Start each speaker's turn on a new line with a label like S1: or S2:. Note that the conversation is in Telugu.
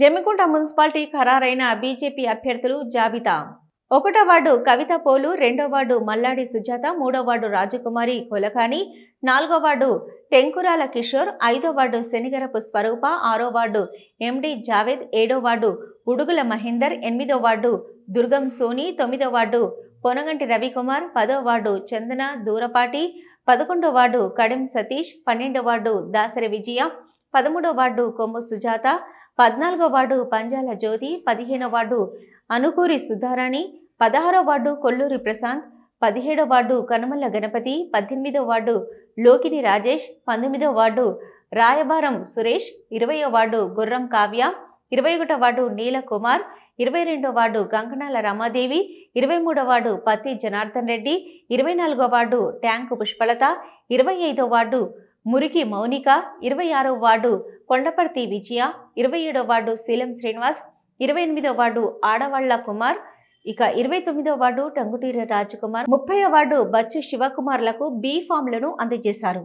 S1: జమ్మికుంట మున్సిపాలిటీ ఖరారైన బీజేపీ అభ్యర్థులు జాబితా. ఒకటో వార్డు కవిత పోలు రెండో వార్డు మల్లాడి సుజాత మూడో వార్డు రాజకుమారి కొలకాని నాలుగో వార్డు టెంకురాల కిషోర్ ఐదో వార్డు శనిగరపు స్వరూప ఆరో వార్డు ఎండి జావేద్ ఏడో వార్డు ఉడుగుల మహేందర్ ఎనిమిదో వార్డు దుర్గం సోని తొమ్మిదో వార్డు పొనగంటి రవికుమార్ పదో వార్డు చందన దూరపాటి పదకొండో వార్డు కడెం సతీష్ పన్నెండో వార్డు దాసరి విజయ పదమూడో వార్డు కొమ్ము సుజాత పద్నాలుగో వార్డు పంజాల జ్యోతి పదిహేనో వార్డు అనుకూరి సుధారాణి పదహారో వార్డు కొల్లూరి ప్రశాంత్ పదిహేడో వార్డు కనుమల్ల గణపతి పద్దెనిమిదో వార్డు లోకిని రాజేష్ పంతొమ్మిదో వార్డు రాయబారం సురేష్ ఇరవయో వార్డు గుర్రం కావ్య ఇరవై ఒకటో వార్డు నీల కుమార్ ఇరవై రెండో వార్డు కంకణాల రమాదేవి ఇరవై మూడో వార్డు పత్తి జనార్దన్ రెడ్డి ఇరవై నాలుగో వార్డు ట్యాంకు పుష్పలత ఇరవై ఐదో వార్డు మురికి మౌనిక ఇరవై ఆరో వార్డు కొండపర్తి విజయ ఇరవై ఏడో వార్డు శీలం శ్రీనివాస్ ఇరవై ఎనిమిదో వార్డు ఆడవాళ్ళ కుమార్ ఇక ఇరవై తొమ్మిదో వార్డు టంగుటీర రాజకుమార్ ముప్పై వార్డు బచ్చు శివకుమార్లకు బీ ఫామ్లను అందజేశారు.